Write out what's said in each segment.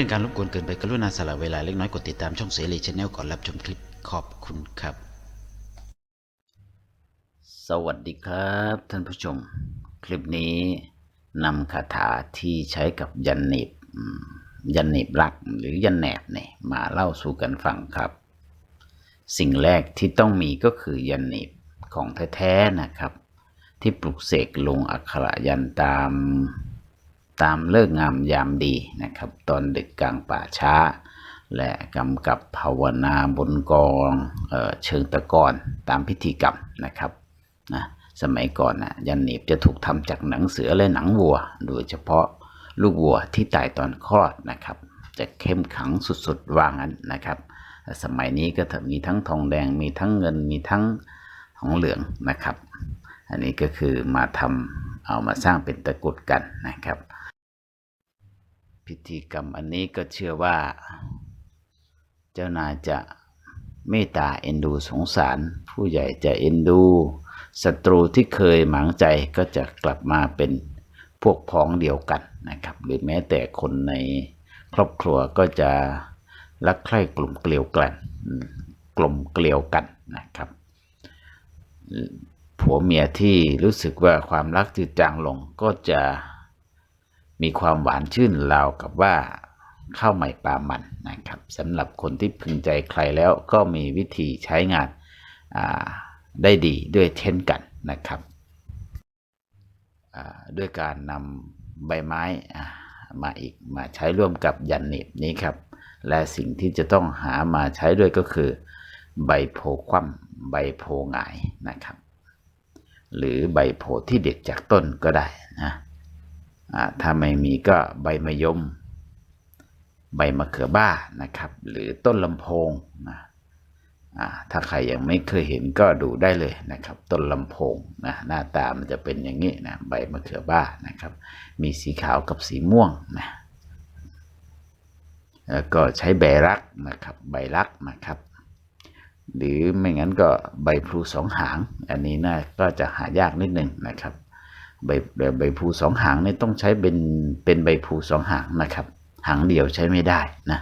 เป็นการรบกวนเกินไปกรุณาสละเวลาเล็กน้อยกดติดตามช่องเสรีชแนลก่อนรับชมคลิปขอบคุณครับ สวัสดีครับ ท่านผู้ชม คลิปนี้นำคาถาที่ใช้กับยันหนีบยันหนีบรักหรือยันแหนบเนี่ยมาเล่าสู่กันฟังครับ สิ่งแรกที่ต้องมีก็คือยันหนีบของแท้ๆนะครับ ที่ปลุกเสกลงอักขระยันตาม ตามเลิกงามยามดีนะครับ ตอนดึกกลางป่าช้า และกำกับภาวนาบนกองเออเชิงตะกอนตามพิธีกรรมนะครับนะสมัยก่อนนะยันหนีบจะถูกทำจากหนังเสือและหนังวัว โดยเฉพาะลูกวัวที่ตายตอนคลอดนะครับ จะเข้มขังสุดๆว่างั้นนะครับ สมัยนี้ก็มีทั้งทองแดงมีทั้งเงินมีทั้งทองเหลืองนะครับ อันนี้ก็คือมาทำเอามาสร้างเป็นตะกรุดกันนะครับ พิธีกรรมอันนี้ก็เชื่อว่า เจ้านายจะเมตตาเอ็นดูสงสาร ผู้ใหญ่จะเอ็นดูศัตรูที่เคยหมางใจก็จะกลับมาเป็นพวกพ้องเดียวกันนะครับ หรือแม้แต่คนในครอบครัวก็จะรักใคร่กลุ่มเกลียวกันอืมกลมเกลียวกันนะครับ ผัวเมียที่รู้สึกว่าความรักจืดจางลงก็จะ มีความหวานชื่นราวกับว่าข้าวใหม่ปลามันนะครับสำหรับคนที่พึงใจใครแล้วก็มีวิธีใช้งานาได้ดีด้วยเช่นกันนะครับด้วยการนำใบไม้มาอีกมาใช้ร่วมกับยันหนีบนี้ครับ และสิ่งที่จะต้องหามาใช้ด้วยก็คือ ใบโพคว่ำใบโพหงายนะครับ หรือใบโพที่เด็ดจากต้นก็ได้นะ ถ้าไม่มีก็ใบมะยม ใบมะเขือบ้านะครับ หรือต้นลำโพงนะถ้าใครยังไม่เคยเห็นก็ดูได้เลยนะครับ ต้นลำโพงนะหน้าตามันจะเป็นอย่างนี้นะใบมะเขือบ้านะครับ มีสีขาวกับสีม่วงนะแล้วก็ใช้ใบรักนะครับ ใบรักนะครับ หรือไม่งั้นก็ใบพลูสองหาง อันนี้น่าก็จะหายากนิดหนึ่งนะครับ ใบใบใบพลูสองหางนี่ต้องใช้เป็นเป็นใบพลูสองหางนะครับ หางเดียวใช้ไม่ได้นะ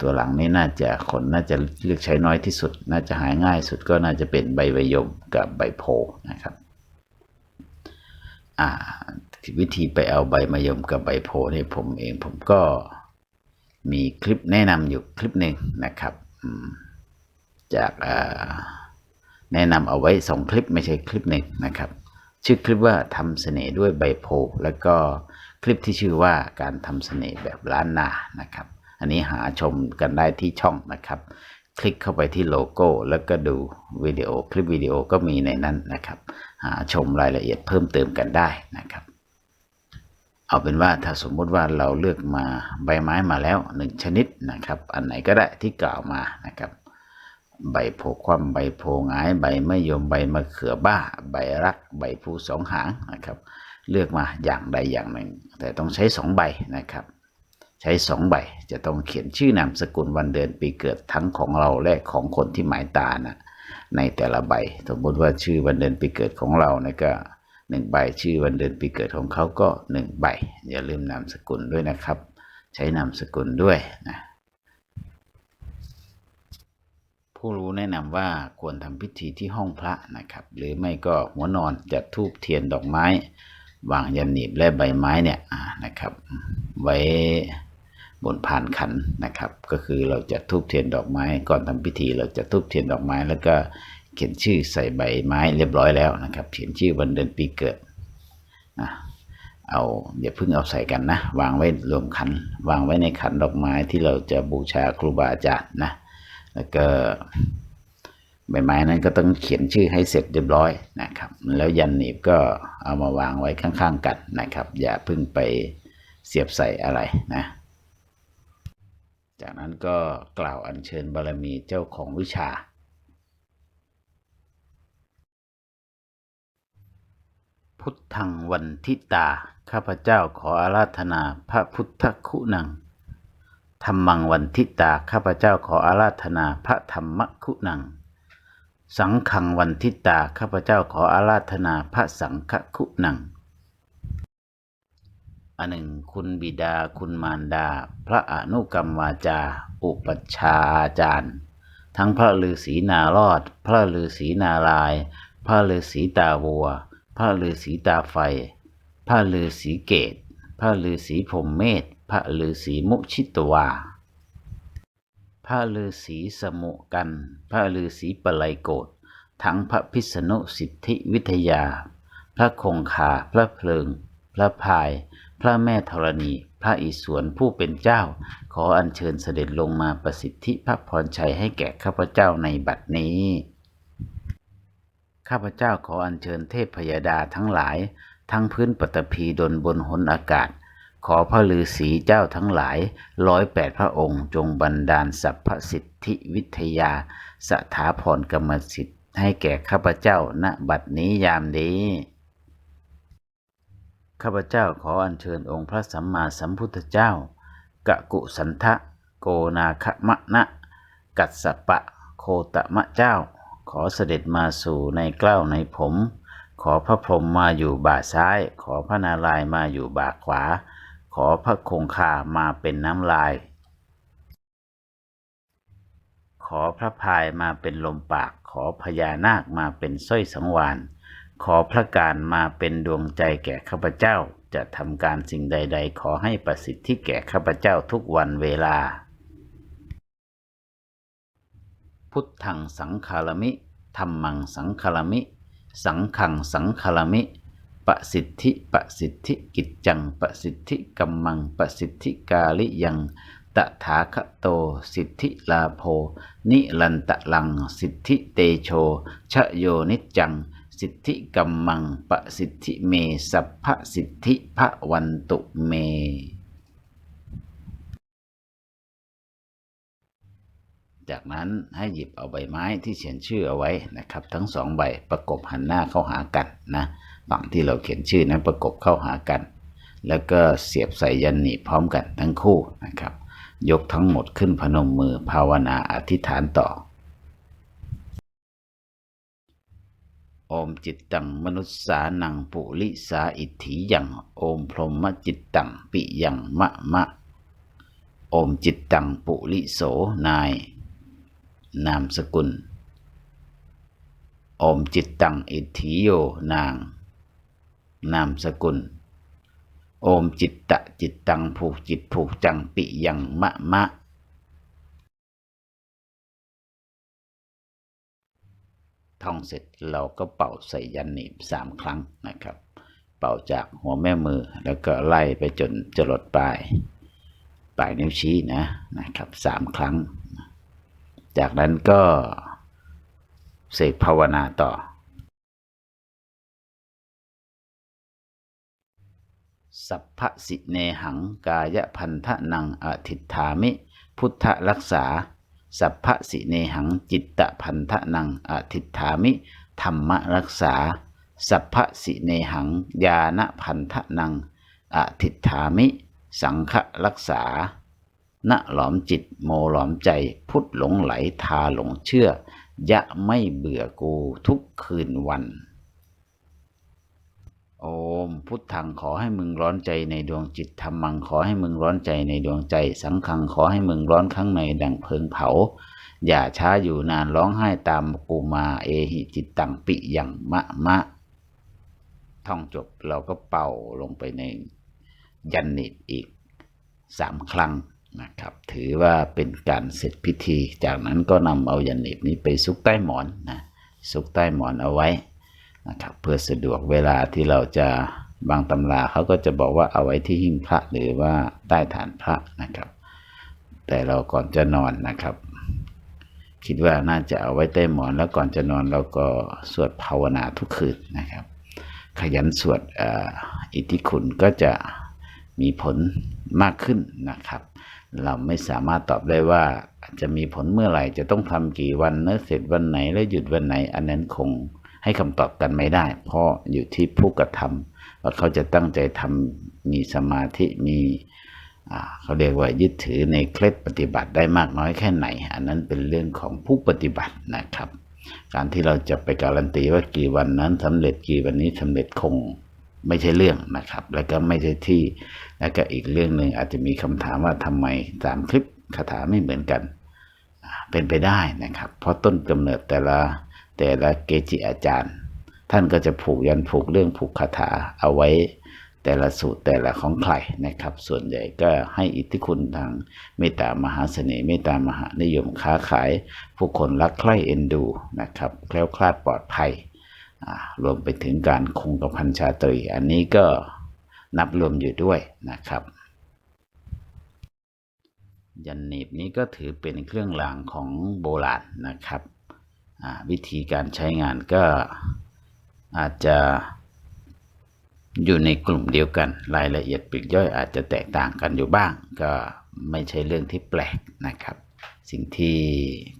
ตัวหลังนี้น่าจะคนน่าจะเลือกใช้น้อยที่สุด น่าจะหายง่ายสุดก็น่าจะเป็นใบใบยมกับใบโพนะครับวิธีไปเอาใบมะยมกับใบโพให้ผมเองผมก็มีคลิปแนะนำอยู่คลิปหนึ่งนะครับจากแนะนำเอาไว้สองคลิปไม่ใช่คลิปหนึ่งนะครับ ชื่อคลิปว่าทำเสน่ห์ด้วยใบโพแล้วก็คลิปที่ชื่อว่าการทำเสน่ห์แบบล้านนานะครับ อันนี้หาชมกันได้ที่ช่องนะครับ คลิกเข้าไปที่โลโก้ แล้วก็ดูวิดีโอคลิปวิดีโอก็มีในนั้นนะครับ หาชมรายละเอียดเพิ่มเติมกันได้นะครับ เอาเป็นว่าถ้าสมมุติว่าเราเลือกมาใบไม้มาแล้วหนึ่งชนิดนะครับ อันไหนก็ได้ที่กล่าวมานะครับ ใบโพคว่ำใบโพหงาย ใบมะยมใบมะเขือบ้า ใบรัก ใบพลูสองหางนะครับ เลือกมาอย่างใดอย่างหนึ่ง แต่ต้องใช้สองใบนะครับ ใช้สองใบจะต้องเขียนชื่อนามสกุลวันเดือนปีเกิดทั้งของเราและของคนที่หมายตานะในแต่ละใบ สมมติว่าชื่อวันเดือนปีเกิดของเรานะก็หนึ่งใบชื่อวันเดือนปีเกิดของเขาก็หนึ่งใบอย่าลืมนามสกุลด้วยนะครับ ใช้นามสกุลด้วยนะ ผู้รู้แนะนำว่าควรทำพิธีที่ห้องพระนะครับ หรือไม่ก็หัวนอนจัดทูบเทียนดอกไม้วางยันหนีบและใบไม้เนี่ยนะครับ ไว้บนพานขันนะครับ ก็คือเราจะทูบเทียนดอกไม้ ก่อนทำพิธี เราจะทูบเทียนดอกไม้ แล้วก็เขียนชื่อใส่ใบไม้เรียบร้อยแล้วนะครับ เขียนชื่อวันเดือนปีเกิดนะเอาอย่าเพิ่งเอาใส่กันนะ วางไว้รวมขัน วางไว้ในขันดอกไม้ที่เราจะบูชาครูบาอาจารย์นะ แล้วก็ใบไม้นั้นก็ต้องเขียนชื่อให้เสร็จเรียบร้อยนะครับ แล้วยันหนีบก็เอามาวางไว้ข้างๆกันนะครับ อย่าเพิ่งไปเสียบใส่อะไรนะ จากนั้นก็กล่าวอัญเชิญบารมีเจ้าของวิชา พุทธังวันทิตา ข้าพเจ้าขออาราธนาพระพุทธคุณัง ธรรมังวันทิตา ข้าพเจ้าขออาราธนาพระธรรมคุณัง สังขังวันทิตา ข้าพเจ้าขออาราธนาพระสังฆคุณัง อันหนึ่ง คุณบิดาคุณมารดา พระอนุกรรมวาจา อุปัชฌาย์อาจารย์ ทั้งพระฤาษีนารอด พระฤาษีนาราย พระฤาษีตาวัว พระฤาษีตาไฟ พระฤาษีเกต พระฤาษีพรมเมธ ระฤาษีมุชิตวา พระฤาษีสมุกัน พระฤาษีปไลโกฏทั้งพระพิษณุสิทธิวิทยา พระคงคา พระเพลิง พระพาย พระแม่ธรณี พระอิศวรผู้เป็นเจ้า ขออัญเชิญเสด็จลงมาประสิทธิพระพรชัยให้แก่ข้าพเจ้าในบัดนี้ข้าพเจ้าขออัญเชิญเทพพยดาทั้งหลาย ทั้งพื้นปฐพีดนบนหนอากาศ ขอพระฤาษีเจ้าทั้งหลายร้อยแปดพระองค์จงบันดาลสัพพสิทธิวิทยา สถาพรกรรมสิทธิ์ให้แก่ข้าพเจ้าณบัดนี้ยามนี้ ข้าพเจ้าขออัญเชิญองค์พระสัมมาสัมพุทธเจ้ากะกุสันทะโกนาคมะนะ กัสสปะโคตมะเจ้า ขอเสด็จมาสู่ในเกล้าในผม ขอพระพรหมมาอยู่บ่าซ้าย ขอพระนารายมาอยู่บ่าขวา ขอพระคงคามาเป็นน้ำลาย ขอพระพายมาเป็นลมปาก ขอพญานาคมาเป็นสร้อยสังวาน ขอพระการมาเป็นดวงใจแก่ข้าพเจ้า จะทำการสิ่งใด ๆ ขอให้ประสิทธิแก่ข้าพเจ้าทุกวันเวลา พุทธังสังคารมิธรรมังสังคารมิ สังขังสังคารมิ ปะสิทธิปะสิทธิกิจจังปะสิทธิกัมมังปะสิทธิกาลิยังตถาคโต สิทธิลาโภ นิลันตะลัง สิทธิเตโชชโยนิจจัง สิทธิกัมมังปะสิทธิเม สัพพสิทธิพระวันตุเม จากนั้นให้หยิบเอาใบไม้ที่เขียนชื่อเอาไว้นะครับ ทั้งสองใบประกบหันหน้าเข้าหากันนะ ฝั่งที่เราเขียนชื่อนั้นประกบเข้าหากัน แล้วก็เสียบใส่ยันหนีพร้อมกันทั้งคู่นะครับ ยกทั้งหมดขึ้นพนมมือภาวนาอธิษฐานต่อ โอมจิตตังมนุษสานังปุริสาอิทธิยังโอมพรหมจิตตังปิยังมะมะ โอมจิตตังปุริโสนาย นามสกุล โอมจิตตังอิทธิโยนาง นามสกุล โอมจิตตะจิตตังผูกจิตผูกจังปิยังมะมะ ท่องเสร็จเราก็เป่าใส่ยันหนีบสามครั้งนะครับ เป่าจากหัวแม่มือแล้วก็ไล่ไปจนจรดปลาย ปลายนิ้วชี้นะนะครับสามครั้ง จากนั้นก็เสกภาวนาต่อ สัพพสิเนหังกายพันธะนังอทิฏฐามิ พุทธรักษา สัพพสิเนหังจิตตพันธะนังอทิฏฐามิ ธรรมรักษา สัพพสิเนหังญาณพันธะนังอทิฏฐามิ สังฆรักษา ณหลอมจิตโมหลอมใจพุทธหลงไหลทาหลงเชื่อ ยะไม่เบื่อกูทุกคืนวัน โอม พุทธังขอให้มึงร้อนใจในดวงจิตธรรมังขอให้มึงร้อนใจในดวงใจ สังขังขอให้มึงร้อนข้างในดังเพลิงเผา อย่าช้าอยู่นานร้องไห้ตามกูมาเอหิจิตตังปิยังมะมะ ท่องจบเราก็เป่าลงไปในยันนิดอีกสามครั้งนะครับ ถือว่าเป็นการเสร็จพิธี จากนั้นก็นำเอายันนิดนี้ไปซุกใต้หมอนนะซุกใต้หมอนเอาไว้ นะครับเพื่อสะดวกเวลาที่เราจะบางตำราเขาก็จะบอกว่าเอาไว้ที่หิ้งพระหรือว่าใต้ฐานพระนะครับ แต่เราก่อนจะนอนนะครับ คิดว่าน่าจะเอาไว้ใต้หมอน แล้วก่อนจะนอนเราก็สวดภาวนาทุกคืนนะครับ ขยันสวดอออิทธิคุณก็จะมีผลมากขึ้นนะครับ เราไม่สามารถตอบได้ว่าจะมีผลเมื่อไหร่จะต้องทำกี่วันเนื้อเสร็จวันไหนแล้วหยุดวันไหน อันนั้นคง ให้คำตอบกันไม่ได้ เพราะอยู่ที่ผู้กระทำว่าเขาจะตั้งใจทำมีสมาธิมีเขาเรียกว่ายึดถือในเคล็ดปฏิบัติได้มากน้อยแค่ไหน อันนั้นเป็นเรื่องของผู้ปฏิบัตินะครับ การที่เราจะไปการันตีว่ากี่วันนั้นสำเร็จกี่วันนี้สำเร็จคงไม่ใช่เรื่องนะครับ แล้วก็ไม่ใช่ที่ แล้วก็อีกเรื่องหนึ่งอาจจะมีคำถามว่าทำไมสามคลิปคาถาไม่เหมือนกัน เป็นไปได้นะครับ เพราะต้นกำเนิดแต่ละ แต่ละเกจิอาจารย์ ท่านก็จะผูกยันผูกเรื่องผูกคาถาเอาไว้ แต่ละสูตรแต่ละของใครนะครับ ส่วนใหญ่ก็ให้อิทธิคุณทางเมตตามหาเสน่ห์เมตตามหานิยมค้าขาย ผู้คนรักใคร่เอ็นดูนะครับแคล้วคลาดปลอดภัยรวมไปถึงการคงกระพันชาตรี อันนี้ก็นับรวมอยู่ด้วยนะครับ ยันหนีบนี้ก็ถือเป็นเครื่องรางของโบราณนะครับ วิธีการใช้งานก็อาจจะอยู่ในกลุ่มเดียวกัน รายละเอียดปลีกย่อยอาจจะแตกต่างกันอยู่บ้าง ก็ไม่ใช่เรื่องที่แปลกนะครับ สิ่งที่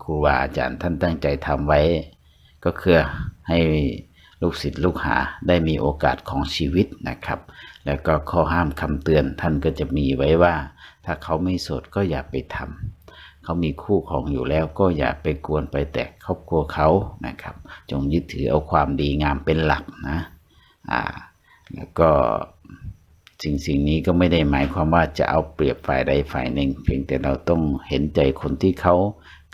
ครูบาอาจารย์ท่านตั้งใจทำไว้ ก็คือให้ลูกศิษย์ลูกหาได้มีโอกาสของชีวิตนะครับ แล้วก็ข้อห้ามคำเตือนท่านก็จะมีไว้ว่า ถ้าเขาไม่สดก็อย่าไปทำ เขามีคู่ของอยู่แล้วก็อย่าไปกวนไปแตกครอบครัวเขานะครับ จงยึดถือเอาความดีงามเป็นหลักนะอ่าแล้วก็สิ่งสิ่งนี้ก็ไม่ได้หมายความว่าจะเอาเปรียบฝ่ายใดฝ่ายหนึ่ง เพียงแต่เราต้องเห็นใจคนที่เขา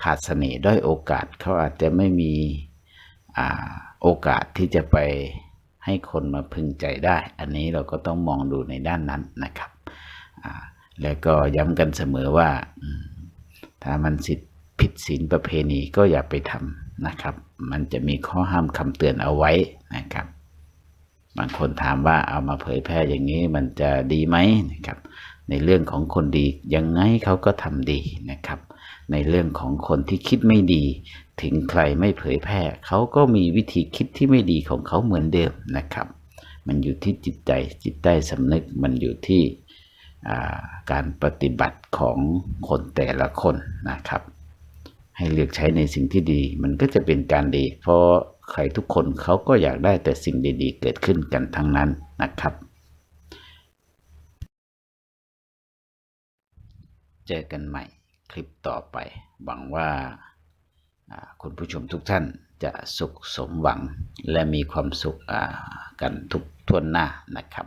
ขาดเสน่ห์ด้อยโอกาสเขาอาจจะไม่มีอ่าโอกาสที่จะไปให้คนมาพึงใจได้ อันนี้เราก็ต้องมองดูในด้านนั้นนะครับอ่าแล้วก็ย้ำกันเสมอว่า ถ้ามันสิทธิผิดศีลประเพณีก็อย่าไปทำนะครับ มันจะมีข้อห้ามคำเตือนเอาไว้นะครับ บางคนถามว่าเอามาเผยแพร่อย่างนี้มันจะดีไหมนะครับ ในเรื่องของคนดียังไงเขาก็ทำดีนะครับ ในเรื่องของคนที่คิดไม่ดี ถึงใครไม่เผยแพร่เขาก็มีวิธีคิดที่ไม่ดีของเขาเหมือนเดิมนะครับ มันอยู่ที่จิตใจจิตใต้สำนึกมันอยู่ที่ การปฏิบัติของคนแต่ละคนนะครับ ให้เลือกใช้ในสิ่งที่ดี มันก็จะเป็นการดี เพราะใครทุกคนเขาก็อยากได้แต่สิ่งดีๆ เกิดขึ้นกันทั้งนั้นนะครับ เจอกันใหม่คลิปต่อไป หวังว่าคุณผู้ชมทุกท่านจะสุขสมหวังและมีความสุขกันทุกทวนหน้านะครับ